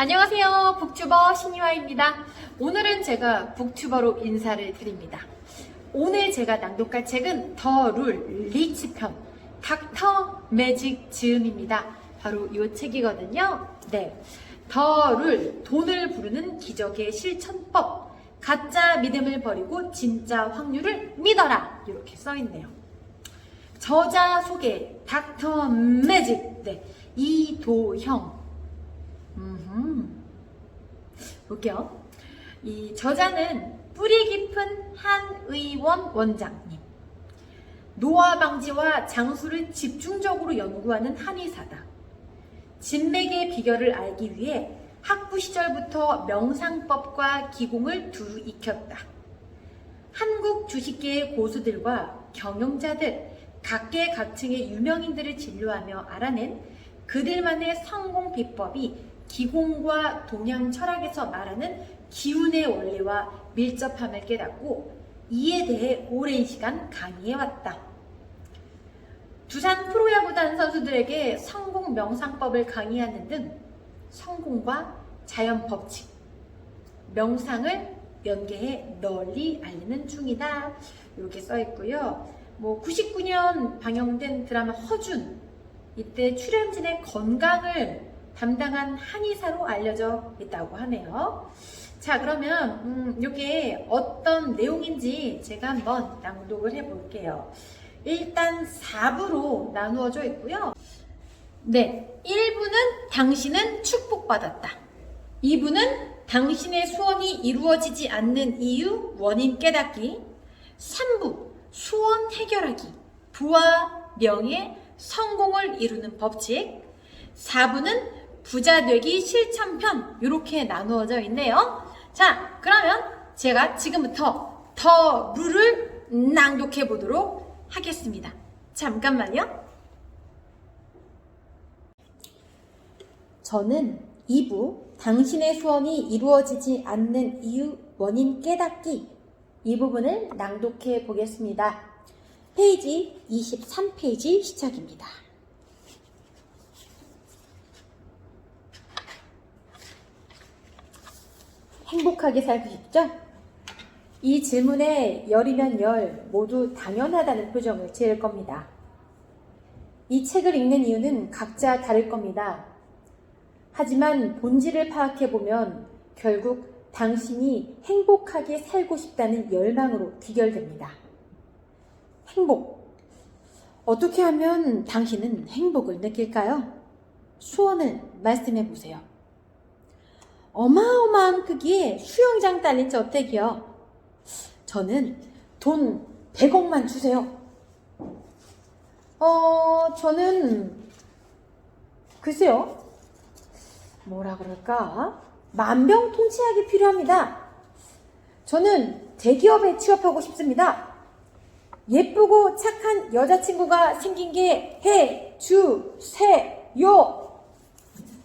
안녕하세요. 북튜버 신이화입니다. 오늘은 제가 북튜버로 인사를 드립니다. 오늘 제가 낭독할 책은 더 룰 리치 편 닥터 매직 즈음입니다. 바로 이 책이거든요. 네. 더 룰 돈을 부르는 기적의 실천법 가짜 믿음을 버리고 진짜 확률을 믿어라 이렇게 써 있네요. 저자 소개 닥터 매직 네 이도형 음흠. 볼게요. 이 저자는 뿌리 깊은 한 의원 원장님. 노화 방지와 장수를 집중적으로 연구하는 한의사다. 진맥의 비결을 알기 위해 학부 시절부터 명상법과 기공을 두루 익혔다. 한국 주식계의 고수들과 경영자들, 각계각층의 유명인들을 진료하며 알아낸 그들만의 성공 비법이 기공과 동양 철학에서 말하는 기운의 원리와 밀접함을 깨닫고 이에 대해 오랜 시간 강의해왔다. 두산 프로야구단 선수들에게 성공 명상법을 강의하는 등 성공과 자연 법칙, 명상을 연계해 널리 알리는 중이다. 이렇게 써 있고요. 뭐 99년 방영된 드라마 허준 이때 출연진의 건강을 담당한 한의사로 알려져 있다고 하네요. 자, 그러면 음, 이게 어떤 내용인지 제가 한번 낭독을 해볼게요. 일단 4부로 나누어져 있고요. 네, 1부는 당신은 축복받았다. 2부는 당신의 소원이 이루어지지 않는 이유, 원인 깨닫기. 3부, 소원 해결하기. 부와 명예, 성공을 이루는 법칙. 4부는 부자 되기 실천편. 이렇게 나누어져 있네요. 자, 그러면 제가 지금부터 더 룰을 낭독해 보도록 하겠습니다. 잠깐만요. 저는 2부 당신의 소원이 이루어지지 않는 이유 원인 깨닫기 이 부분을 낭독해 보겠습니다. 페이지 23페이지 시작입니다. 행복하게 살고 싶죠? 이 질문에 열이면 열 모두 당연하다는 표정을 지을 겁니다. 이 책을 읽는 이유는 각자 다를 겁니다. 하지만 본질을 파악해보면 결국 당신이 행복하게 살고 싶다는 열망으로 귀결됩니다. 행복. 어떻게 하면 당신은 행복을 느낄까요? 소원을 말씀해 보세요. 어마어마한 크기의 수영장 딸린 저택이요. 저는 돈 100억만 주세요. 어, 저는 글쎄요. 뭐라 그럴까? 만병통치약이 필요합니다. 저는 대기업에 취업하고 싶습니다. 예쁘고 착한 여자친구가 생긴 게 해 주 세 요.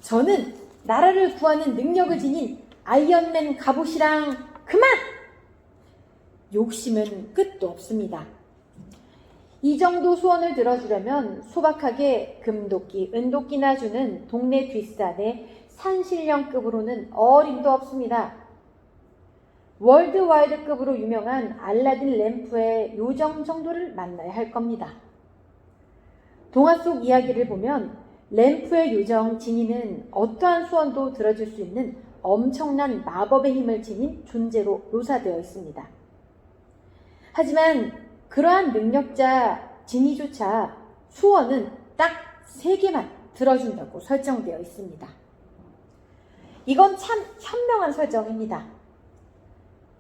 저는 나라를 구하는 능력을 지닌 아이언맨 갑옷이랑 그만! 욕심은 끝도 없습니다. 이 정도 소원을 들어주려면 소박하게 금도끼, 은도끼나 주는 동네 뒷산의 산신령급으로는 어림도 없습니다. 월드와이드급으로 유명한 알라딘 램프의 요정 정도를 만나야 할 겁니다. 동화 속 이야기를 보면 램프의 요정 지니는 어떠한 소원도 들어줄 수 있는 엄청난 마법의 힘을 지닌 존재로 묘사되어 있습니다. 하지만 그러한 능력자 지니조차 소원은 딱 세 개만 들어준다고 설정되어 있습니다. 이건 참 현명한 설정입니다.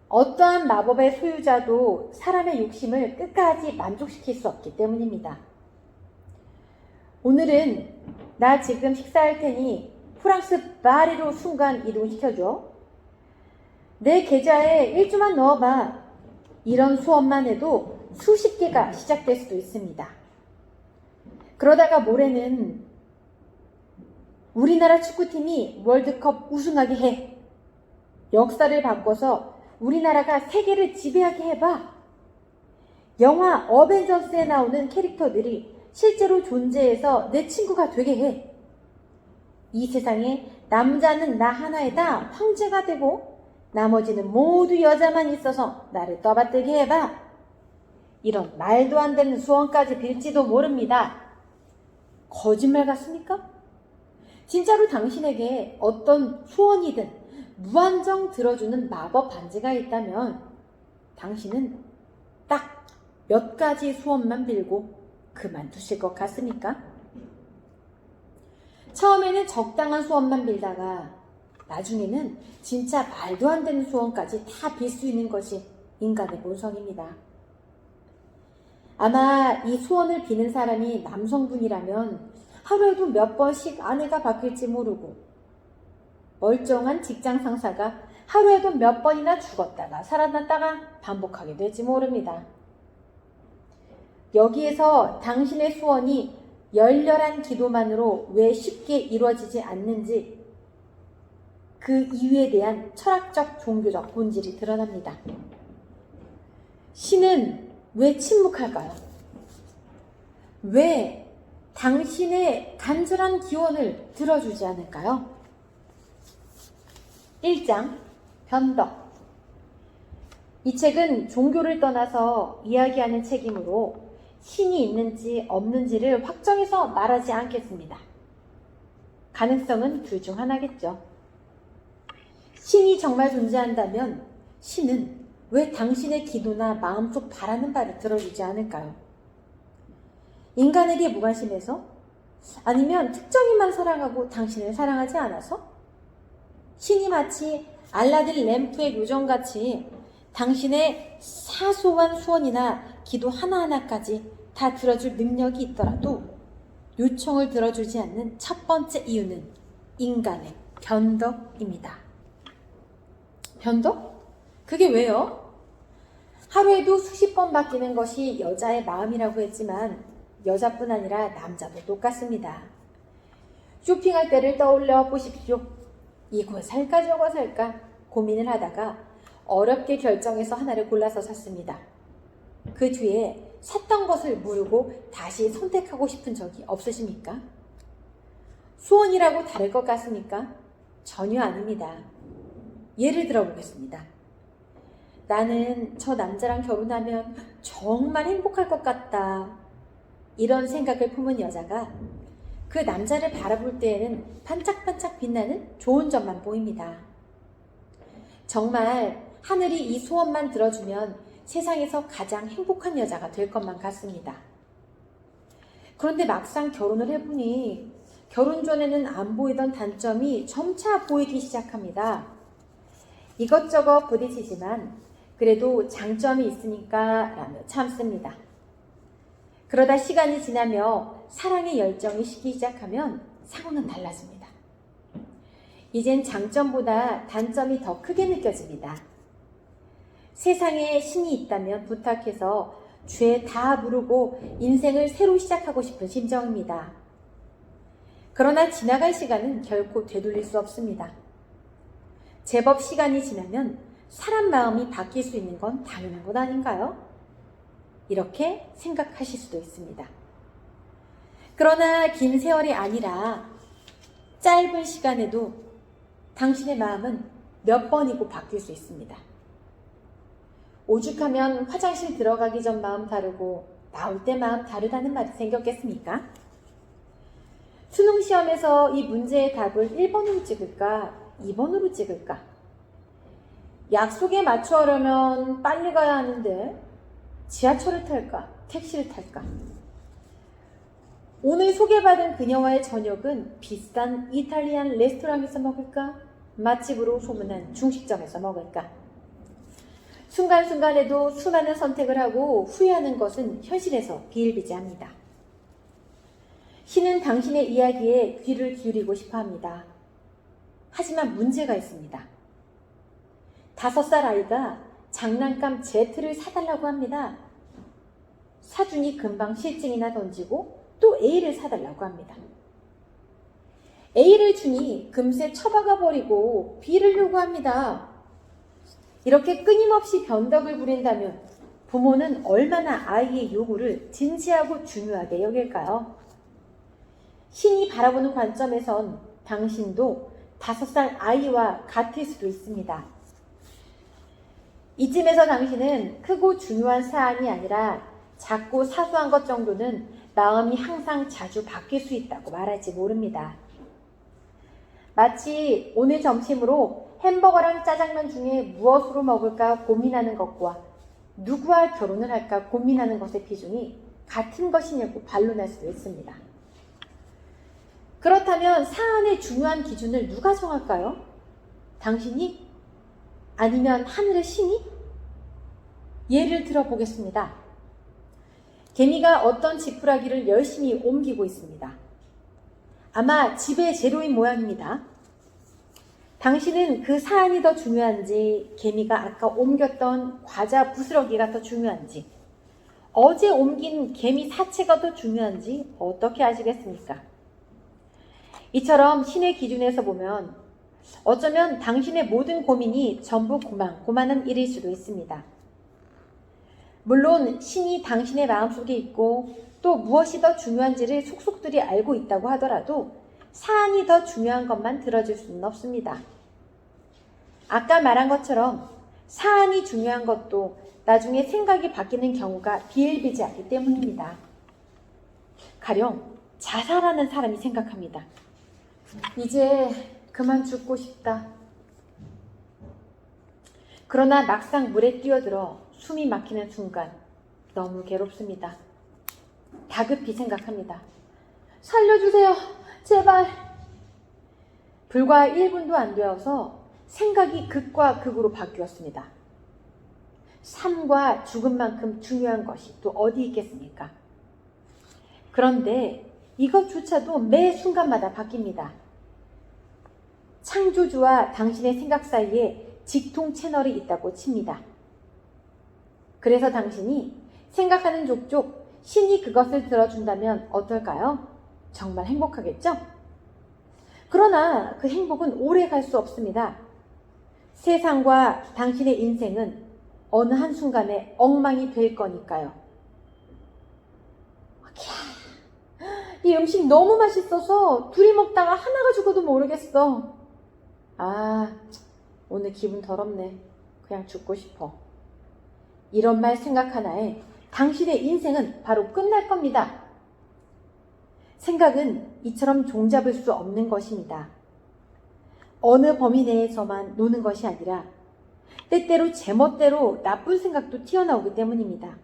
어떠한 마법의 소유자도 사람의 욕심을 끝까지 만족시킬 수 없기 때문입니다. 오늘은 나 지금 식사할 테니 프랑스 파리로 순간 이동시켜줘. 내 계좌에 1주만 넣어봐. 이런 수업만 해도 수십 개가 시작될 수도 있습니다. 그러다가 모레는 우리나라 축구팀이 월드컵 우승하게 해. 역사를 바꿔서 우리나라가 세계를 지배하게 해봐. 영화 어벤져스에 나오는 캐릭터들이 실제로 존재해서 내 친구가 되게 해. 이 세상에 남자는 나 하나에다 황제가 되고 나머지는 모두 여자만 있어서 나를 떠받들게 해봐. 이런 말도 안 되는 소원까지 빌지도 모릅니다. 거짓말 같습니까? 진짜로 당신에게 어떤 소원이든 무한정 들어주는 마법 반지가 있다면 당신은 딱 몇 가지 소원만 빌고 그만두실 것 같습니까? 처음에는 적당한 소원만 빌다가 나중에는 진짜 말도 안 되는 소원까지 다 빌 수 있는 것이 인간의 본성입니다. 아마 이 소원을 비는 사람이 남성분이라면 하루에도 몇 번씩 아내가 바뀔지 모르고 멀쩡한 직장 상사가 하루에도 몇 번이나 죽었다가 살아났다가 반복하게 될지 모릅니다. 여기에서 당신의 소원이 열렬한 기도만으로 왜 쉽게 이루어지지 않는지 그 이유에 대한 철학적 종교적 본질이 드러납니다. 신은 왜 침묵할까요? 왜 당신의 간절한 기원을 들어주지 않을까요? 1장 변덕 이 책은 종교를 떠나서 이야기하는 책이므로 신이 있는지 없는지를 확정해서 말하지 않겠습니다. 가능성은 둘 중 하나겠죠. 신이 정말 존재한다면 신은 왜 당신의 기도나 마음속 바라는 바를 들어주지 않을까요? 인간에게 무관심해서? 아니면 특정인만 사랑하고 당신을 사랑하지 않아서? 신이 마치 알라딘 램프의 요정같이 당신의 사소한 소원이나 기도 하나하나까지 다 들어줄 능력이 있더라도 요청을 들어주지 않는 첫 번째 이유는 인간의 변덕입니다. 변덕? 그게 왜요? 하루에도 수십 번 바뀌는 것이 여자의 마음이라고 했지만 여자뿐 아니라 남자도 똑같습니다. 쇼핑할 때를 떠올려 보십시오. 이거 살까 저거 살까 고민을 하다가 어렵게 결정해서 하나를 골라서 샀습니다. 그 뒤에 샀던 것을 모르고 다시 선택하고 싶은 적이 없으십니까? 소원이라고 다를 것 같습니까? 전혀 아닙니다. 예를 들어 보겠습니다. 나는 저 남자랑 결혼하면 정말 행복할 것 같다. 이런 생각을 품은 여자가 그 남자를 바라볼 때에는 반짝반짝 빛나는 좋은 점만 보입니다. 정말 하늘이 이 소원만 들어주면 세상에서 가장 행복한 여자가 될 것만 같습니다. 그런데 막상 결혼을 해보니 결혼 전에는 안 보이던 단점이 점차 보이기 시작합니다. 이것저것 부딪히지만 그래도 장점이 있으니까 라며 참습니다. 그러다 시간이 지나며 사랑의 열정이 식기 시작하면 상황은 달라집니다. 이젠 장점보다 단점이 더 크게 느껴집니다. 세상에 신이 있다면 부탁해서 죄다 부르고 인생을 새로 시작하고 싶은 심정입니다. 그러나 지나갈 시간은 결코 되돌릴 수 없습니다. 제법 시간이 지나면 사람 마음이 바뀔 수 있는 건 당연한 것 아닌가요? 이렇게 생각하실 수도 있습니다. 그러나 긴 세월이 아니라 짧은 시간에도 당신의 마음은 몇 번이고 바뀔 수 있습니다. 오죽하면 화장실 들어가기 전 마음 다르고 나올 때 마음 다르다는 말이 생겼겠습니까? 수능 시험에서 이 문제의 답을 1번으로 찍을까, 2번으로 찍을까? 약속에 맞추려면 빨리 가야 하는데 지하철을 탈까, 택시를 탈까? 오늘 소개받은 그녀와의 저녁은 비싼 이탈리안 레스토랑에서 먹을까? 맛집으로 소문난 중식점에서 먹을까? 순간순간에도 수많은 선택을 하고 후회하는 것은 현실에서 비일비재합니다. 신은 당신의 이야기에 귀를 기울이고 싶어 합니다. 하지만 문제가 있습니다. 다섯 살 아이가 장난감 제트를 사달라고 합니다. 사준이 금방 실증이나 던지고 또 A를 사달라고 합니다. A를 주니 금세 처박아 버리고 B를 요구합니다. 이렇게 끊임없이 변덕을 부린다면 부모는 얼마나 아이의 요구를 진지하고 중요하게 여길까요? 신이 바라보는 관점에선 당신도 다섯 살 아이와 같을 수도 있습니다. 이쯤에서 당신은 크고 중요한 사안이 아니라 작고 사소한 것 정도는 마음이 항상 자주 바뀔 수 있다고 말할지 모릅니다. 마치 오늘 점심으로 햄버거랑 짜장면 중에 무엇으로 먹을까 고민하는 것과 누구와 결혼을 할까 고민하는 것의 비중이 같은 것이냐고 반론할 수도 있습니다. 그렇다면 사안의 중요한 기준을 누가 정할까요? 당신이? 아니면 하늘의 신이? 예를 들어보겠습니다. 개미가 어떤 지푸라기를 열심히 옮기고 있습니다. 아마 집의 재료인 모양입니다. 당신은 그 사안이 더 중요한지, 개미가 아까 옮겼던 과자 부스러기가 더 중요한지, 어제 옮긴 개미 사체가 더 중요한지 어떻게 아시겠습니까? 이처럼 신의 기준에서 보면 어쩌면 당신의 모든 고민이 전부 고만, 고만한 일일 수도 있습니다. 물론 신이 당신의 마음속에 있고 또 무엇이 더 중요한지를 속속들이 알고 있다고 하더라도 사안이 더 중요한 것만 들어줄 수는 없습니다. 아까 말한 것처럼 사안이 중요한 것도 나중에 생각이 바뀌는 경우가 비일비재하기 때문입니다. 가령 자살하는 사람이 생각합니다. 이제 그만 죽고 싶다. 그러나 막상 물에 뛰어들어 숨이 막히는 순간 너무 괴롭습니다. 다급히 생각합니다. 살려주세요. 제발. 불과 1분도 안 되어서 생각이 극과 극으로 바뀌었습니다. 삶과 죽음만큼 중요한 것이 또 어디 있겠습니까? 그런데 이것조차도 매 순간마다 바뀝니다. 창조주와 당신의 생각 사이에 직통 채널이 있다고 칩니다. 그래서 당신이 생각하는 족족 신이 그것을 들어준다면 어떨까요? 정말 행복하겠죠? 그러나 그 행복은 오래 갈 수 없습니다. 세상과 당신의 인생은 어느 한순간에 엉망이 될 거니까요. 이 음식 너무 맛있어서 둘이 먹다가 하나가 죽어도 모르겠어. 아, 오늘 기분 더럽네. 그냥 죽고 싶어. 이런 말 생각 하나에 당신의 인생은 바로 끝날 겁니다. 생각은 이처럼 종잡을 수 없는 것입니다. 어느 범위 내에서만 노는 것이 아니라 때때로 제멋대로 나쁜 생각도 튀어나오기 때문입니다.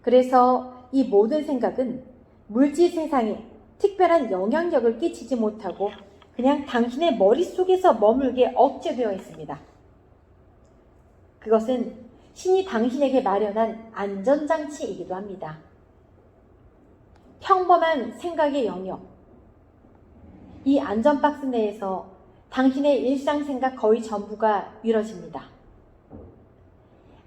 그래서 이 모든 생각은 물질 세상에 특별한 영향력을 끼치지 못하고 그냥 당신의 머릿속에서 머물게 억제되어 있습니다. 그것은 신이 당신에게 마련한 안전장치이기도 합니다. 평범한 생각의 영역. 이 안전박스 내에서 당신의 일상 생각 거의 전부가 이뤄집니다.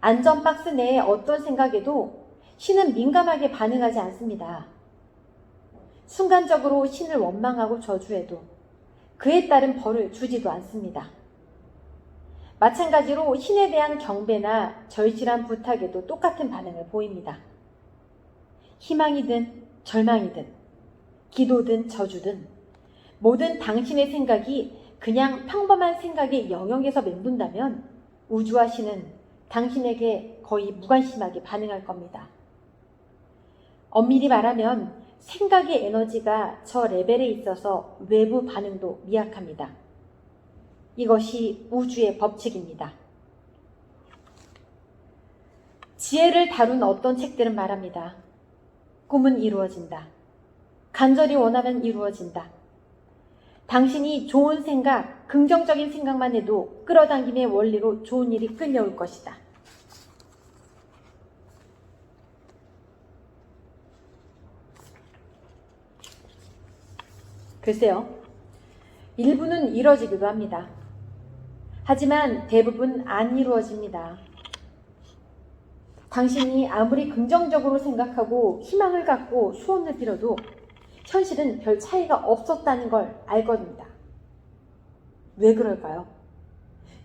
안전박스 내의 어떤 생각에도 신은 민감하게 반응하지 않습니다. 순간적으로 신을 원망하고 저주해도 그에 따른 벌을 주지도 않습니다. 마찬가지로 신에 대한 경배나 절실한 부탁에도 똑같은 반응을 보입니다. 희망이든 절망이든 기도든 저주든 모든 당신의 생각이 그냥 평범한 생각의 영역에서 맴돈다면 신은 당신에게 거의 무관심하게 반응할 겁니다. 엄밀히 말하면 생각의 에너지가 저 레벨에 있어서 외부 반응도 미약합니다. 이것이 우주의 법칙입니다. 지혜를 다룬 어떤 책들은 말합니다. 꿈은 이루어진다. 간절히 원하면 이루어진다. 당신이 좋은 생각, 긍정적인 생각만 해도 끌어당김의 원리로 좋은 일이 끌려올 것이다. 글쎄요. 일부는 이뤄지기도 합니다. 하지만 대부분 안 이루어집니다. 당신이 아무리 긍정적으로 생각하고 희망을 갖고 소원을 빌어도 현실은 별 차이가 없었다는 걸 알겁니다. 왜 그럴까요?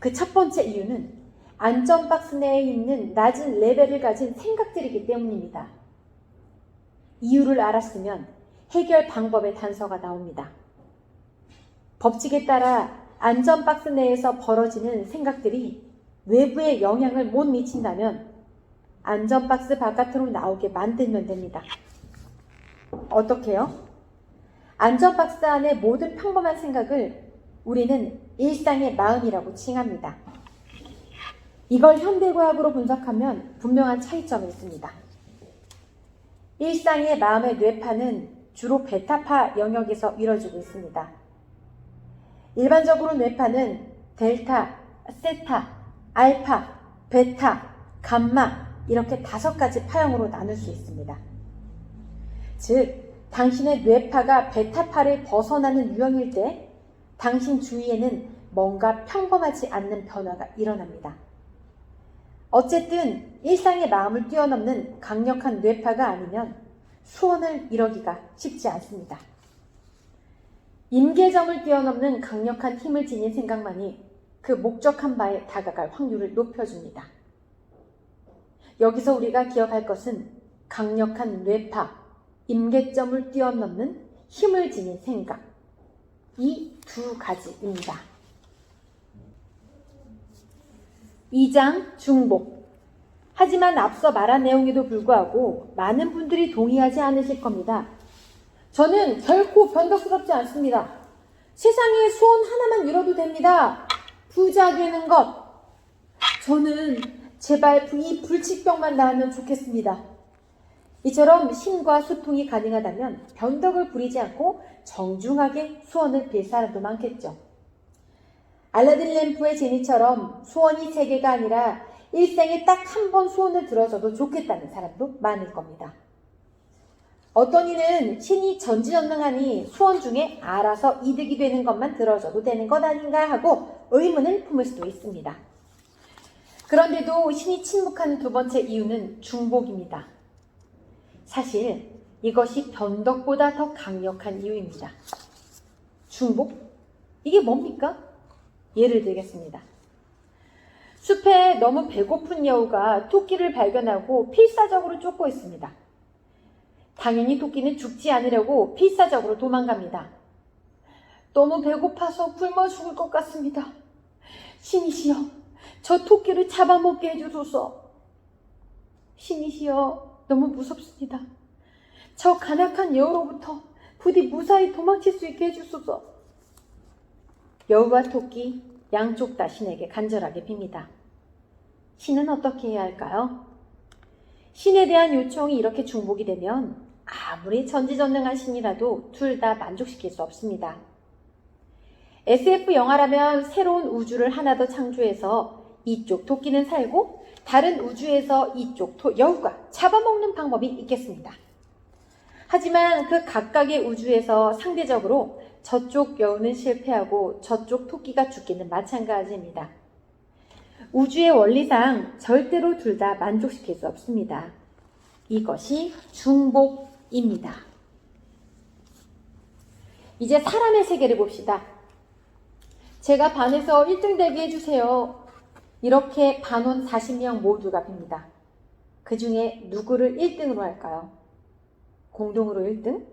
그 첫 번째 이유는 안전박스 내에 있는 낮은 레벨을 가진 생각들이기 때문입니다. 이유를 알았으면 해결 방법의 단서가 나옵니다. 법칙에 따라 안전박스 내에서 벌어지는 생각들이 외부에 영향을 못 미친다면 안전박스 바깥으로 나오게 만들면 됩니다. 어떻게요? 안전 박스 안의 모든 평범한 생각을 우리는 일상의 마음이라고 칭합니다. 이걸 현대과학으로 분석하면 분명한 차이점이 있습니다. 일상의 마음의 뇌파는 주로 베타파 영역에서 이루어지고 있습니다. 일반적으로 뇌파는 델타, 세타, 알파, 베타, 감마 이렇게 다섯 가지 파형으로 나눌 수 있습니다. 즉, 당신의 뇌파가 베타파를 벗어나는 유형일 때 당신 주위에는 뭔가 평범하지 않는 변화가 일어납니다. 어쨌든 일상의 마음을 뛰어넘는 강력한 뇌파가 아니면 소원을 이루기가 쉽지 않습니다. 임계점을 뛰어넘는 강력한 힘을 지닌 생각만이 그 목적한 바에 다가갈 확률을 높여줍니다. 여기서 우리가 기억할 것은 강력한 뇌파, 임계점을 뛰어넘는 힘을 지닌 생각. 이 두 가지입니다. 2장 중복. 하지만 앞서 말한 내용에도 불구하고 많은 분들이 동의하지 않으실 겁니다. 저는 결코 변덕스럽지 않습니다. 세상에 소원 하나만 이뤄도 됩니다. 부자 되는 것. 저는 제발 이 불치병만 나으면 좋겠습니다. 이처럼 신과 소통이 가능하다면 변덕을 부리지 않고 정중하게 소원을 빌 사람도 많겠죠. 알라딘 램프의 제니처럼 소원이 세 개가 아니라 일생에 딱 한 번 소원을 들어줘도 좋겠다는 사람도 많을 겁니다. 어떤 이는 신이 전지전능하니 소원 중에 알아서 이득이 되는 것만 들어줘도 되는 것 아닌가 하고 의문을 품을 수도 있습니다. 그런데도 신이 침묵하는 두 번째 이유는 중복입니다. 사실 이것이 변덕보다 더 강력한 이유입니다. 중복? 이게 뭡니까? 예를 들겠습니다. 숲에 너무 배고픈 여우가 토끼를 발견하고 필사적으로 쫓고 있습니다. 당연히 토끼는 죽지 않으려고 필사적으로 도망갑니다. 너무 배고파서 굶어 죽을 것 같습니다. 신이시여, 저 토끼를 잡아먹게 해주소서. 신이시여, 너무 무섭습니다. 저 간악한 여우로부터 부디 무사히 도망칠 수 있게 해주소서. 여우와 토끼 양쪽 다 신에게 간절하게 빕니다. 신은 어떻게 해야 할까요? 신에 대한 요청이 이렇게 중복이 되면 아무리 전지전능한 신이라도 둘 다 만족시킬 수 없습니다. SF 영화라면 새로운 우주를 하나 더 창조해서 이쪽 토끼는 살고 다른 우주에서 이쪽 토, 여우가 잡아먹는 방법이 있겠습니다. 하지만 그 각각의 우주에서 상대적으로 저쪽 여우는 실패하고 저쪽 토끼가 죽기는 마찬가지입니다. 우주의 원리상 절대로 둘 다 만족시킬 수 없습니다. 이것이 중복입니다. 이제 사람의 세계를 봅시다. 제가 반에서 1등 되게 해주세요. 이렇게 반원 40명 모두가 빕니다. 그 중에 누구를 1등으로 할까요? 공동으로 1등?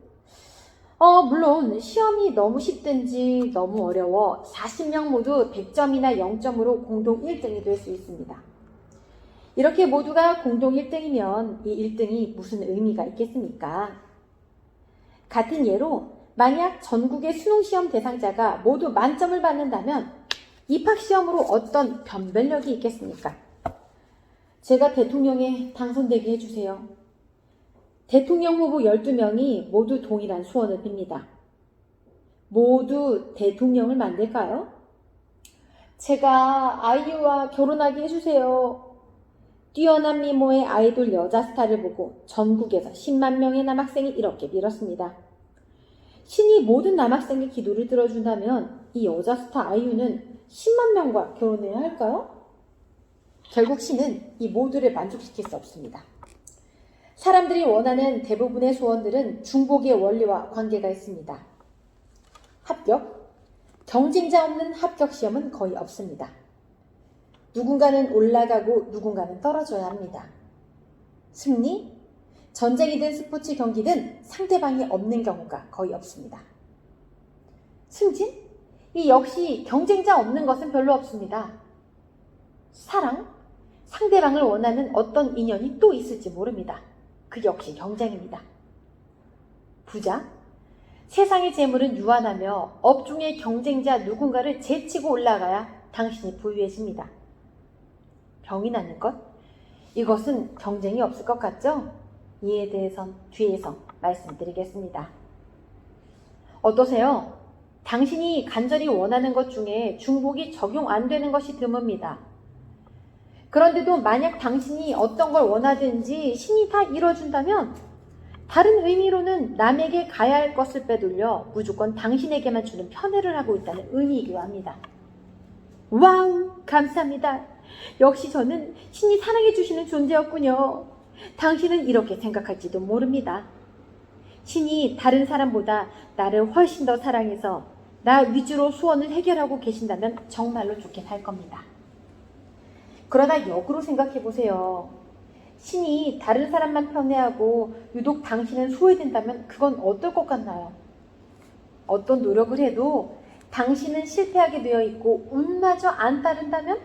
어, 물론 시험이 너무 쉽든지 너무 어려워 40명 모두 100점이나 0점으로 공동 1등이 될 수 있습니다. 이렇게 모두가 공동 1등이면 이 1등이 무슨 의미가 있겠습니까? 같은 예로 만약 전국의 수능시험 대상자가 모두 만점을 받는다면 입학시험으로 어떤 변별력이 있겠습니까? 제가 대통령에 당선되게 해주세요. 대통령 후보 12명이 모두 동일한 소원을 빕니다. 모두 대통령을 만들까요? 제가 아이유와 결혼하게 해주세요. 뛰어난 미모의 아이돌 여자 스타를 보고 전국에서 10만 명의 남학생이 이렇게 빌었습니다. 신이 모든 남학생의 기도를 들어준다면 이 여자 스타 아이유는 10만 명과 결혼해야 할까요? 결국 신은 이 모두를 만족시킬 수 없습니다. 사람들이 원하는 대부분의 소원들은 중복의 원리와 관계가 있습니다. 합격? 경쟁자 없는 합격 시험은 거의 없습니다. 누군가는 올라가고 누군가는 떨어져야 합니다. 승리? 전쟁이든 스포츠 경기든 상대방이 없는 경우가 거의 없습니다. 승진? 이 역시 경쟁자 없는 것은 별로 없습니다. 사랑? 상대방을 원하는 어떤 인연이 또 있을지 모릅니다. 그 역시 경쟁입니다. 부자? 세상의 재물은 유한하며 업중의 경쟁자 누군가를 제치고 올라가야 당신이 부유해집니다. 병이 나는 것? 이것은 경쟁이 없을 것 같죠? 이에 대해선 뒤에서 말씀드리겠습니다. 어떠세요? 당신이 간절히 원하는 것 중에 중복이 적용 안 되는 것이 드뭅니다. 그런데도 만약 당신이 어떤 걸 원하든지 신이 다 이뤄준다면 다른 의미로는 남에게 가야 할 것을 빼돌려 무조건 당신에게만 주는 편애를 하고 있다는 의미이기도 합니다. 와우, 감사합니다. 역시 저는 신이 사랑해 주시는 존재였군요. 당신은 이렇게 생각할지도 모릅니다. 신이 다른 사람보다 나를 훨씬 더 사랑해서 나 위주로 소원을 해결하고 계신다면 정말로 좋게 할 겁니다. 그러나 역으로 생각해 보세요. 신이 다른 사람만 편애하고 유독 당신은 소외된다면 그건 어떨 것 같나요? 어떤 노력을 해도 당신은 실패하게 되어 있고 운마저 안 따른다면?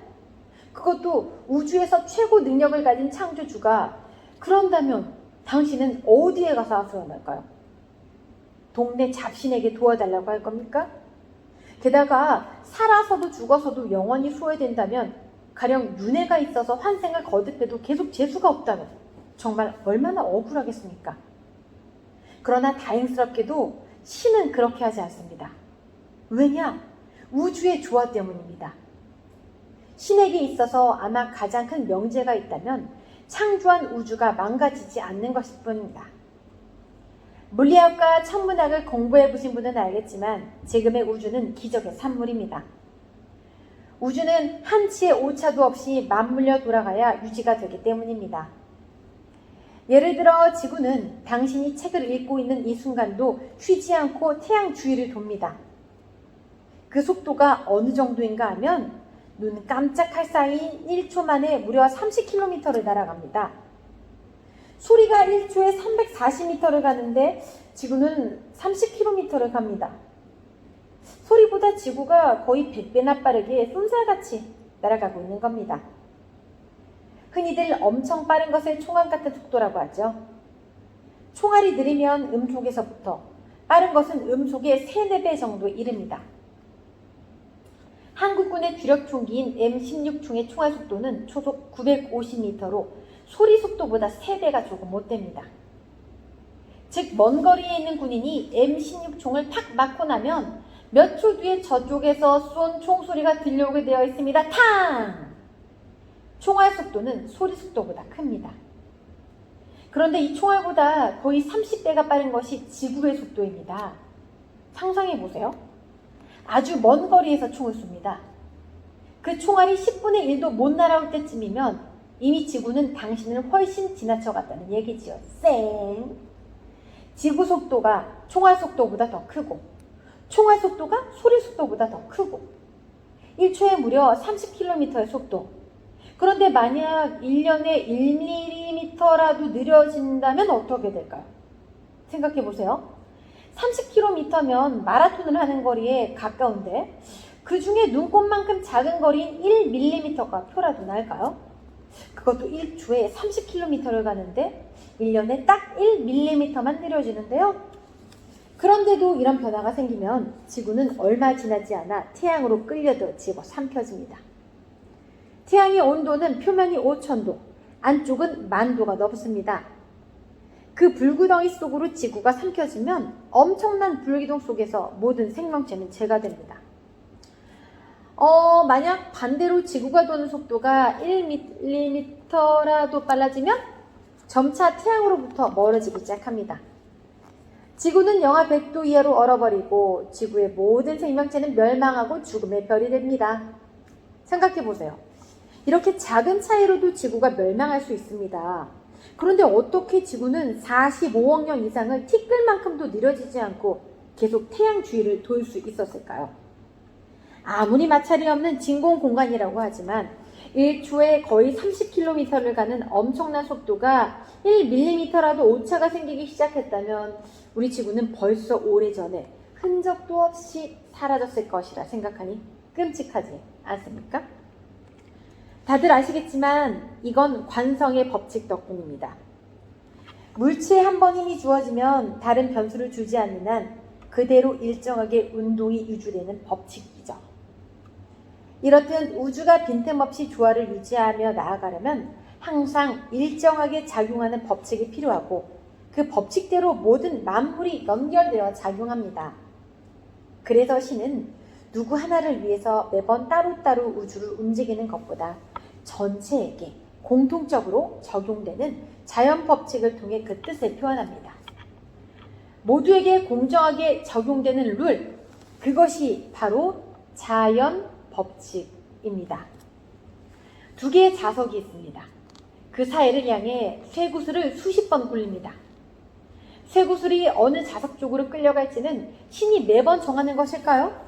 그것도 우주에서 최고 능력을 가진 창조주가 그런다면 당신은 어디에 가서 하소연할까요? 동네 잡신에게 도와달라고 할 겁니까? 게다가 살아서도 죽어서도 영원히 소외된다면 가령 윤회가 있어서 환생을 거듭해도 계속 재수가 없다면 정말 얼마나 억울하겠습니까? 그러나 다행스럽게도 신은 그렇게 하지 않습니다. 왜냐? 우주의 조화 때문입니다. 신에게 있어서 아마 가장 큰 명제가 있다면 창조한 우주가 망가지지 않는 것일 뿐입니다. 물리학과 천문학을 공부해 보신 분은 알겠지만 지금의 우주는 기적의 산물입니다. 우주는 한치의 오차도 없이 맞물려 돌아가야 유지가 되기 때문입니다. 예를 들어 지구는 당신이 책을 읽고 있는 이 순간도 쉬지 않고 태양 주위를 돕니다. 그 속도가 어느 정도인가 하면 눈 깜짝할 사이 1초 만에 무려 30km를 날아갑니다. 소리가 1초에 340m를 가는데 지구는 30km를 갑니다. 소리보다 지구가 거의 100배나 빠르게 쏜살같이 날아가고 있는 겁니다. 흔히들 엄청 빠른 것을 총알 같은 속도라고 하죠. 총알이 느리면 음속에서부터 빠른 것은 음속의 3, 4배 정도에 이릅니다. 한국군의 주력 총기인 M16 총의 총알 속도는 초속 950m로 소리 속도보다 3배가 조금 못 됩니다. 즉, 먼 거리에 있는 군인이 M16총을 탁 맞고 나면 몇 초 뒤에 저쪽에서 쏜 총소리가 들려오게 되어 있습니다. 탕! 총알 속도는 소리 속도보다 큽니다. 그런데 이 총알보다 거의 30배가 빠른 것이 지구의 속도입니다. 상상해 보세요. 아주 먼 거리에서 총을 쏩니다. 그 총알이 10분의 1도 못 날아올 때쯤이면 이미 지구는 당신을 훨씬 지나쳐 갔다는 얘기지요. 쌩! 지구 속도가 총알 속도보다 더 크고, 총알 속도가 소리 속도보다 더 크고, 1초에 무려 30km의 속도. 그런데 만약 1년에 1mm라도 느려진다면 어떻게 될까요? 생각해 보세요. 30km면 마라톤을 하는 거리에 가까운데 그 중에 눈곱만큼 작은 거리인 1mm가 표라도 날까요? 그것도 1초에 30km를 가는데 1년에 딱 1mm만 느려지는데요. 그런데도 이런 변화가 생기면 지구는 얼마 지나지 않아 태양으로 끌려도 집어 삼켜집니다. 태양의 온도는 표면이 5천도, 안쪽은 만도가 넘습니다. 그 불구덩이 속으로 지구가 삼켜지면 엄청난 불기둥 속에서 모든 생명체는 재가 됩니다. 어, 만약 반대로 지구가 도는 속도가 1mm라도 빨라지면 점차 태양으로부터 멀어지기 시작합니다. 지구는 영하 100도 이하로 얼어버리고 지구의 모든 생명체는 멸망하고 죽음의 별이 됩니다. 생각해 보세요. 이렇게 작은 차이로도 지구가 멸망할 수 있습니다. 그런데 어떻게 지구는 45억 년 이상을 티끌만큼도 느려지지 않고 계속 태양 주위를 돌 수 있었을까요? 아무리 마찰이 없는 진공 공간이라고 하지만 1초에 거의 30km를 가는 엄청난 속도가 1mm라도 오차가 생기기 시작했다면 우리 지구는 벌써 오래전에 흔적도 없이 사라졌을 것이라 생각하니 끔찍하지 않습니까? 다들 아시겠지만 이건 관성의 법칙 덕분입니다. 물체에 한 번 힘이 주어지면 다른 변수를 주지 않는 한 그대로 일정하게 운동이 유지되는 법칙 이렇듯 우주가 빈틈없이 조화를 유지하며 나아가려면 항상 일정하게 작용하는 법칙이 필요하고 그 법칙대로 모든 만물이 연결되어 작용합니다. 그래서 신은 누구 하나를 위해서 매번 따로따로 우주를 움직이는 것보다 전체에게 공통적으로 적용되는 자연 법칙을 통해 그 뜻을 표현합니다. 모두에게 공정하게 적용되는 룰, 그것이 바로 자연 법칙입니다. 두 개의 자석이 있습니다. 그 사이를 향해 쇠구슬을 수십 번 굴립니다. 쇠구슬이 어느 자석 쪽으로 끌려갈지는 신이 매번 정하는 것일까요?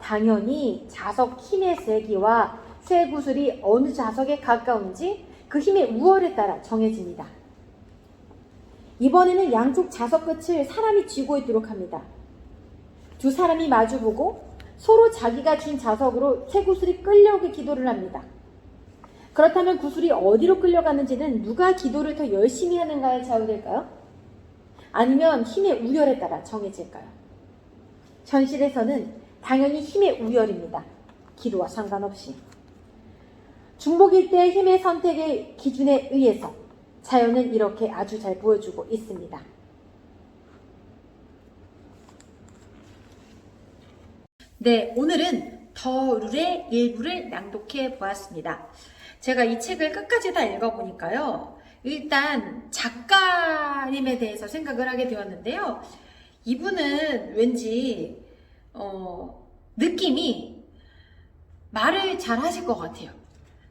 당연히 자석 힘의 세기와 쇠구슬이 어느 자석에 가까운지 그 힘의 우월에 따라 정해집니다. 이번에는 양쪽 자석 끝을 사람이 쥐고 있도록 합니다. 두 사람이 마주보고 서로 자기가 쥔 자석으로 쇠구슬이 끌려오게 기도를 합니다. 그렇다면 구슬이 어디로 끌려가는지는 누가 기도를 더 열심히 하는가에 좌우될까요? 아니면 힘의 우열에 따라 정해질까요? 현실에서는 당연히 힘의 우열입니다. 기도와 상관없이. 중복일 때 힘의 선택의 기준에 의해서 자연은 이렇게 아주 잘 보여주고 있습니다. 네, 오늘은 더 룰의 일부를 낭독해 보았습니다. 제가 이 책을 끝까지 다 읽어보니까요. 일단 작가님에 대해서 생각을 하게 되었는데요. 이분은 왠지 어, 느낌이 말을 잘 하실 것 같아요.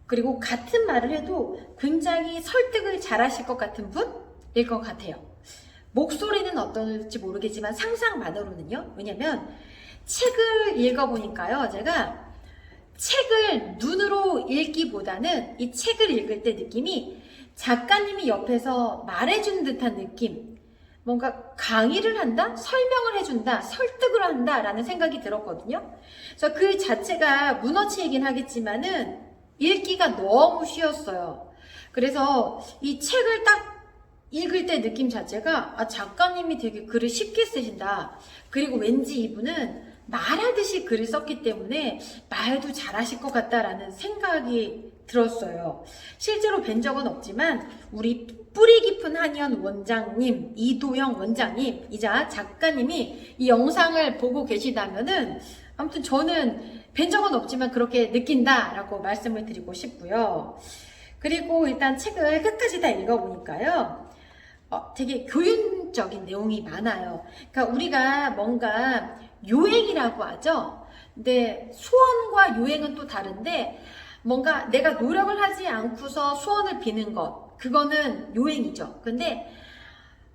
그리고 같은 말을 해도 굉장히 설득을 잘 하실 것 같은 분일 것 같아요. 목소리는 어떨지 모르겠지만 상상만으로는요. 왜냐면 책을 읽어보니까요. 제가 책을 눈으로 읽기보다는 이 책을 읽을 때 느낌이 작가님이 옆에서 말해주는 듯한 느낌. 뭔가 강의를 한다? 설명을 해준다? 설득을 한다? 라는 생각이 들었거든요. 그래서 그 자체가 문어체이긴 하겠지만은 읽기가 너무 쉬웠어요. 그래서 이 책을 딱 읽을 때 느낌 자체가 아, 작가님이 되게 글을 쉽게 쓰신다. 그리고 왠지 이분은 말하듯이 글을 썼기 때문에 말도 잘하실 것 같다라는 생각이 들었어요. 실제로 뵌 적은 없지만 우리 뿌리 깊은 한의원 원장님, 이도영 원장님 이자 작가님이 이 영상을 보고 계시다면은 아무튼 저는 뵌 적은 없지만 그렇게 느낀다라고 말씀을 드리고 싶고요. 그리고 일단 책을 끝까지 다 읽어보니까요. 어, 되게 교훈적인 내용이 많아요. 그러니까 우리가 뭔가 요행이라고 하죠. 근데 소원과 요행은 또 다른데 뭔가 내가 노력을 하지 않고서 소원을 비는 것 그거는 요행이죠. 근데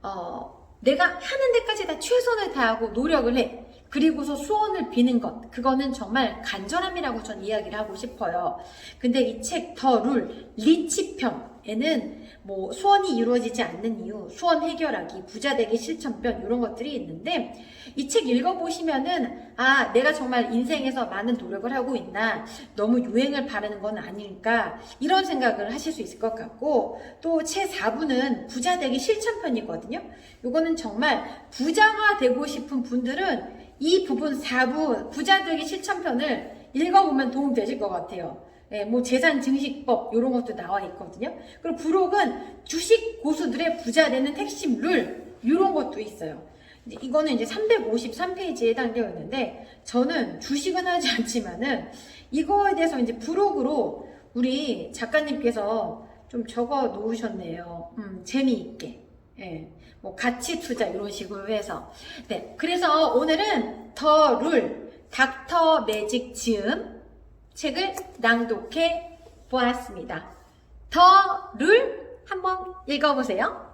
어, 내가 하는 데까지 다 최선을 다하고 노력을 해. 그리고서 소원을 비는 것 그거는 정말 간절함이라고 전 이야기를 하고 싶어요. 근데 이 책 더 룰 리치편에는 뭐 소원이 이루어지지 않는 이유, 소원 해결하기, 부자 되기 실천편 이런 것들이 있는데 이 책 읽어보시면은 아 내가 정말 인생에서 많은 노력을 하고 있나 너무 유행을 바르는 건 아닐까 이런 생각을 하실 수 있을 것 같고 또제 4부는 부자 되기 실천편이거든요. 이거는 정말 부자가 되고 싶은 분들은 이 부분 4부 부자 되기 실천편을 읽어보면 도움 되실 것 같아요. 예, 뭐 재산 증식법 이런 것도 나와 있거든요. 그리고 부록은 주식 고수들의 부자 되는 핵심 룰 이런 것도 있어요. 이거는 이제 353페이지에 해당되어 있는데 저는 주식은 하지 않지만은 이거에 대해서 이제 부록으로 우리 작가님께서 좀 적어 놓으셨네요. 음, 재미있게. 예. 뭐 가치 투자 이런 식으로 해서 네 그래서 오늘은 더 룰 닥터 매직 지음 책을 낭독해 보았습니다. 더 룰 한번 읽어보세요.